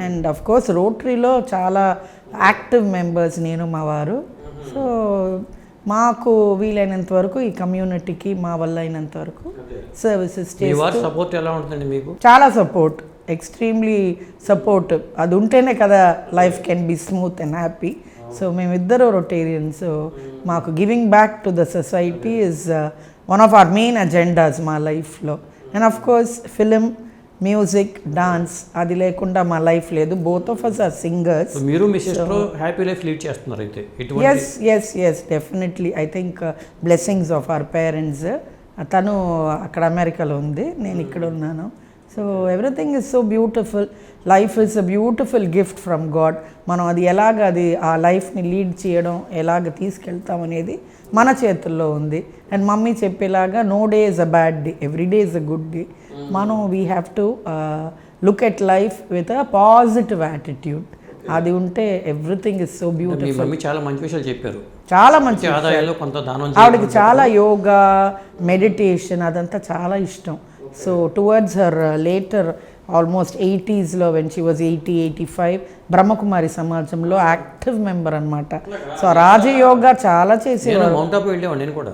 And of course రోటరీలో చాలా active members నేను మా వారు. సో మాకు వీలైనంత వరకు ఈ కమ్యూనిటీకి మా వల్ల అయినంత వరకు సర్వీసెస్ సపోర్ట్ ఎలా ఉంటుందండి మీకు? చాలా సపోర్ట్. Extremely support. అది ఉంటేనే కదా life can be smooth and happy. So మేమిద్దరు Rotarians. మాకు giving back to the society is one of our main agendas మా లైఫ్లో. And of course film music dance అది లేకుండా మా లైఫ్ లేదు. Both of us are singers మీరు మీ sister happy life lead చేస్తున్నారు అయితే. Yes yes yes definitely I think blessings of our parents తను అక్కడ అమెరికాలో ఉంది. నేను ఇక్కడ ఉన్నాను. So everything is so beautiful life is a beautiful gift from God మనం అది ఎలాగ అది ఆ లైఫ్ని లీడ్ చేయడం ఎలాగ తీసుకెళ్తాం అనేది మన చేతుల్లో ఉంది. And mummy చెప్పేలాగా no day is a bad day every day is a good day మనం we have to look at life with a positive attitude అది ఉంటే everything is so beautiful mummy చాలా మంచి విషయాలు చెప్పారు. చాలా మంచి ఆదాయంలో కొంత దానం ఆవిడకి చాలా యోగా మెడిటేషన్ అదంతా చాలా ఇష్టం. So towards her later almost ఎయిటీస్లో when she was eighty eighty five Brahma Kumari సమాజంలో యాక్టివ్ మెంబర్ అనమాట సో రాజయోగా చాలా చేసేవారు. నేను కూడా.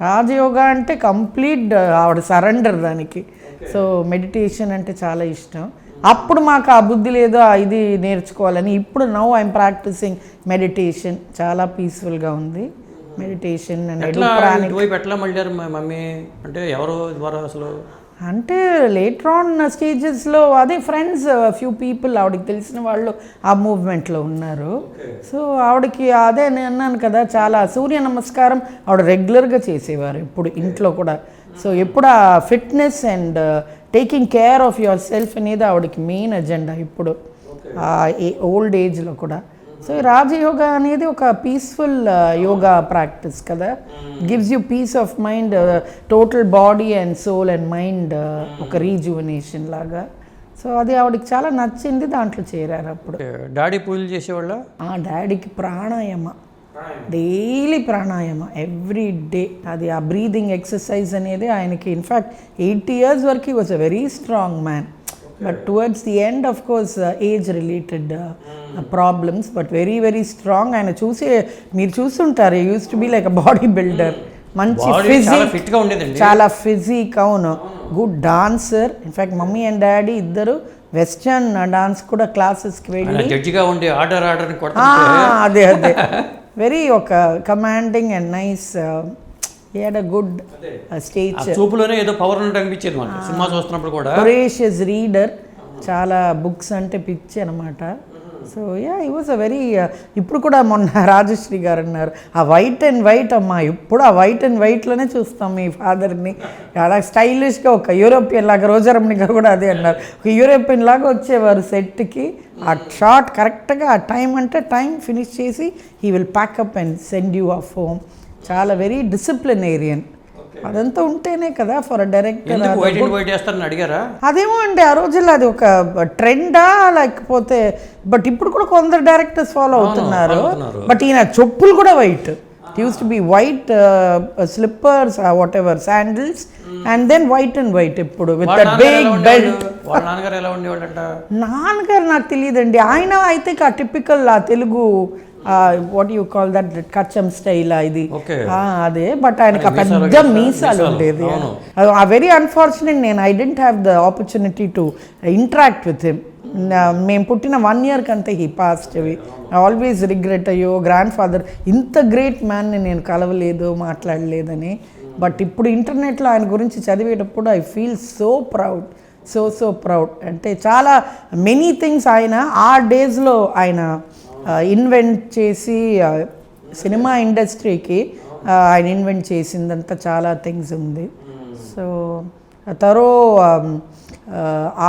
రాజయోగా అంటే కంప్లీట్ ఆవిడ సరెండర్ దానికి. సో మెడిటేషన్ అంటే చాలా ఇష్టం. అప్పుడు మాకు ఆ బుద్ధి లేదు ఆ ఇది నేర్చుకోవాలని. ఇప్పుడు నౌ ఐఎమ్ ప్రాక్టీసింగ్ మెడిటేషన్ చాలా పీస్ఫుల్గా ఉంది. మెడిటేషన్ అండ్ ఎట్లా మళ్ళారు మమ్మీ? అంటే ఎవరు ద్వారా అసలు? అంటే లేటర్ ఆన్ స్టేజెస్లో అదే ఫ్రెండ్స్ ఫ్యూ పీపుల్ ఆవిడకి తెలిసిన వాళ్ళు ఆ మూవ్మెంట్లో ఉన్నారు. సో ఆవిడకి అదే నేను అన్నాను కదా చాలా సూర్య నమస్కారం ఆవిడ రెగ్యులర్గా చేసేవారు ఇప్పుడు ఇంట్లో కూడా. సో ఎప్పుడు ఆ fitness and taking care of yourself అనేది ఆవిడకి మెయిన్ ఎజెండా ఇప్పుడు. ఆ ఓల్డ్ ఏజ్లో కూడా. సో ఈ రాజయోగా అనేది ఒక పీస్ఫుల్ యోగా ప్రాక్టీస్ కదా. Gives you peace of mind total body and soul and mind ఒక రీజువనేషన్ లాగా. సో అది ఆవిడకి చాలా నచ్చింది దాంట్లో చేరారు అప్పుడు. డాడీ పూజలు చేసేవాళ్ళ? ఆ డాడీకి pranayama. Daily pranayama every day. అది ఆ బ్రీదింగ్ ఎక్సర్సైజ్ అనేది ఆయనకి ఇన్ఫ్యాక్ట్ ఎయిటీ ఇయర్స్ వరకు was a very strong man but towards the end of course age related problems but very very strong ఆయన చూసి మీరు చూస్తుంటారు used to be like a body builder మంచి ఫిజిక్ చాలా physique అవును. Good dancer in fact mummy and daddy ఇద్దరు western dance కూడా క్లాసెస్కి వెళ్ళి జడ్జిగా ఉండి ఆర్డర్ ఆర్డర్ అదే అదే. వెరీ ఒక కమాండింగ్ అండ్ నైస్ ఏడ్ అ గుడ్ స్టేజ్ చూపులోనే ఏదో పవర్ ఉన్నట్టు అనిపించేది మనకి సినిమా చూస్తున్నప్పుడు కూడా. రీడర్ చాలా బుక్స్ అంటే పిచ్చి అనమాట so yeah he was a very ఇప్పుడు కూడా మొన్న రాజశ్రీ గారు అన్నారు ఆ వైట్ అండ్ వైట్ అమ్మా ఇప్పుడు ఆ వైట్ అండ్ వైట్లోనే చూస్తాం మీ ఫాదర్ని అలా స్టైలిష్గా ఒక యూరోపియన్ లాగా రోజారమణి గారు కూడా అదే అన్నారు. ఒక యూరోపియన్ లాగా వచ్చేవారు సెట్కి ఆ షార్ట్ కరెక్ట్గా ఆ టైం అంటే టైం ఫినిష్ చేసి he will pack up and send you off home చాలా వెరీ డిసిప్లినేరియన్ అదంతా ఉంటేనే కదా ఫర్ అ డైరెక్టర్ అడిగారా? అదేమో అండి ఆ రోజుల్లో అది ఒక ట్రెండా లేకపోతే బట్ ఇప్పుడు కూడా కొందరు డైరెక్టర్స్ ఫాలో అవుతున్నారు. బట్ ఈయన చెప్పులు కూడా white used to be white slippers whatever sandals and then white and white ఇప్పుడు విత్ బిగ్? బెల్ట్ వాళ్ళ నాన్నగారు ఎలా ఉండేవాళ్ళంట? నాన్నగారు నాకు తెలియదండి. ఆయన అయితే ఆ టిపికల్ ఆ Telugu what you call that కచ్చం style ఇది. అదే. బట్ ఆయనకి పెద్ద మీసాలు ఉండేది. ఆ వెరీ అన్ఫార్చునేట్ నేను I didn't have the opportunity to interact with him మేము పుట్టిన వన్ ఇయర్కి అంతే హీ పాస్ట్ అవి ఆల్వేస్ రిగ్రెట్ అయ్యో గ్రాండ్ ఫాదర్ ఇంత గ్రేట్ మ్యాన్ని నేను కలవలేదు మాట్లాడలేదని. బట్ ఇప్పుడు ఇంటర్నెట్లో ఆయన గురించి చదివేటప్పుడు I feel so proud so so proud అంటే చాలా మెనీ థింగ్స్ ఆయన ఆ డేస్లో ఆయన ఇన్వెంట్ చేసి సినిమా ఇండస్ట్రీకి ఆయన ఇన్వెంట్ చేసిందంతా చాలా థింగ్స్ ఉంది. So thorough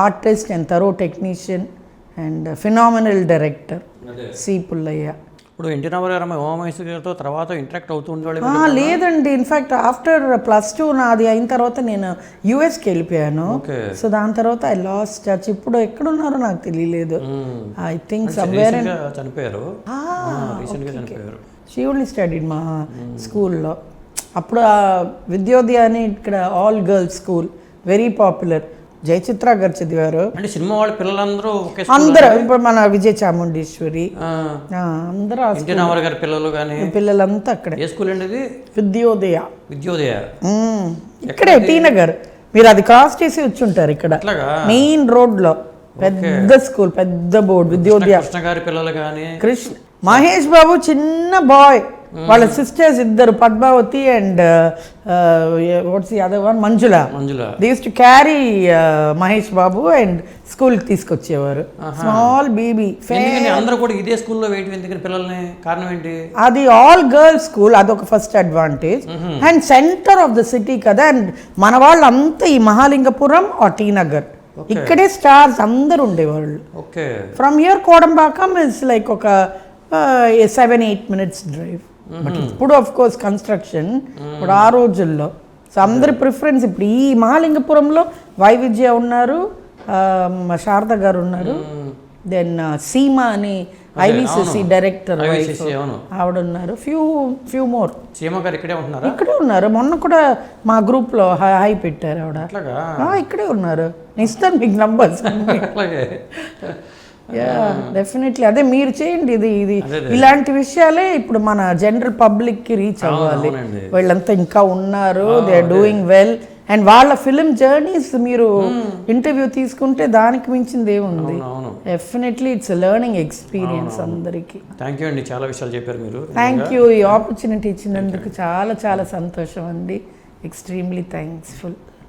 artist and thorough technician and phenomenal director C Pullaiah. ఇప్పుడు ఎన్టీ రామారావు ఉమామహేశ్వరి గారితో తర్వాత ఇంటరాక్ట్ అవుతూ ఉండేవాళ్ళు ఆ, లేదండి. ఇన్ఫ్యాక్ట్ ఆఫ్టర్ ప్లస్ టూ నాది అయిన తర్వాత నేను యూఎస్కి వెళ్ళిపోయాను. సో దాని తర్వాత ఐ లాస్ట్ టచ్ ఇప్పుడు ఎక్కడున్నారో నాకు తెలియలేదు. ఐ థింక్ సమ్వేర్ చనిపోయారు. రీసెంట్గా చనిపోయారు. షీ ఓన్లీ స్టడీడ్ మా స్కూల్లో. అప్పుడు విద్యోదయ అని ఇక్కడ all girls school very popular Jayachitra garu. చదివారు అంటే సినిమా వాళ్ళ పిల్లలందరూ అందరూ ఇప్పుడు మన విజయ చాముండేశ్వరి. అందరూ గారి పిల్లలు కానీ పిల్లలంతా అక్కడే. ఏ స్కూల్ అండి విద్యోదయ. విద్యోదయ. ఇక్కడే టీ నగర్ మీరు అది క్రాస్ చేసి వచ్చి ఉంటారు ఇక్కడ మెయిన్ రోడ్లో పెద్ద స్కూల్ పెద్ద బోర్డు విద్యోదయ. కృష్ణ గారి పిల్లలు కానీ కృష్ణ. మహేష్ బాబు చిన్న బాయ్. వాళ్ళ సిస్టర్స్ ఇద్దరు Padmavathi and what's the other one Manjula. Manjula. This to carry Mahesh Babu and స్కూల్కి తీసుకొచ్చేవారు. స్మాల్ బేబీ అందరూ కూడా ఇదే స్కూల్లో వేయటం ఎందుకని? పిల్లల్ని కారణం ఏంటి? అది ఆల్ గర్ల్స్ స్కూల్ అదొక first advantage and centre of the city కదా. అండ్ మన వాళ్ళంతా ఈ మహాలింగపురం ఆర్ టీ నగర్ ఇక్కడే స్టార్స్ అందరు ఉండేవాళ్ళు. Okay from here Kodambakkam is like ఒక seven eight minutes drive but ఇప్పుడు ఆఫ్ కోర్స్ కన్స్ట్రక్షన్ ఇప్పుడు ఆ రోజుల్లో సో అందరి ప్రిఫరెన్స్ ఇప్పుడు ఈ మహాలింగపురంలో వైవిద్య ఉన్నారు శారద గారు ఉన్నారు. దెన్ సీమా అని ఐవిసిసి డైరెక్టర్ ఆవిడ ఉన్నారు ఫ్యూ ఫ్యూ మోర్ సీమ గారు ఇక్కడే ఉంటున్నారా? ఇక్కడే ఉన్నారు. మొన్న కూడా మా గ్రూప్లో హై హై పెట్టారు ఆవిడ. ఇక్కడే ఉన్నారు. నేను ఇస్తాను మీకు నంబర్స్ డెఫినెట్లీ అదే మీరు చేయండి ఇది ఇది. ఇలాంటి విషయాలే ఇప్పుడు మన జనరల్ పబ్లిక్కి రీచ్ అవ్వాలి. వీళ్ళంతా ఇంకా ఉన్నారు they are doing well and వాళ్ళ ఫిలిం జర్నీస్ మీరు ఇంటర్వ్యూ తీసుకుంటే దానికి మించింది ఏముంది? డెఫినెట్లీ ఇట్స్ లెర్నింగ్ ఎక్స్పీరియన్స్ అందరికీ. థ్యాంక్ యూ అండి. చాలా విషయాలు చెప్పారు మీరు. థ్యాంక్ యూ ఈ ఆపర్చునిటీ ఇచ్చినందుకు చాలా చాలా సంతోషం అండి. ఎక్స్ట్రీమ్లీ థ్యాంక్స్ఫుల్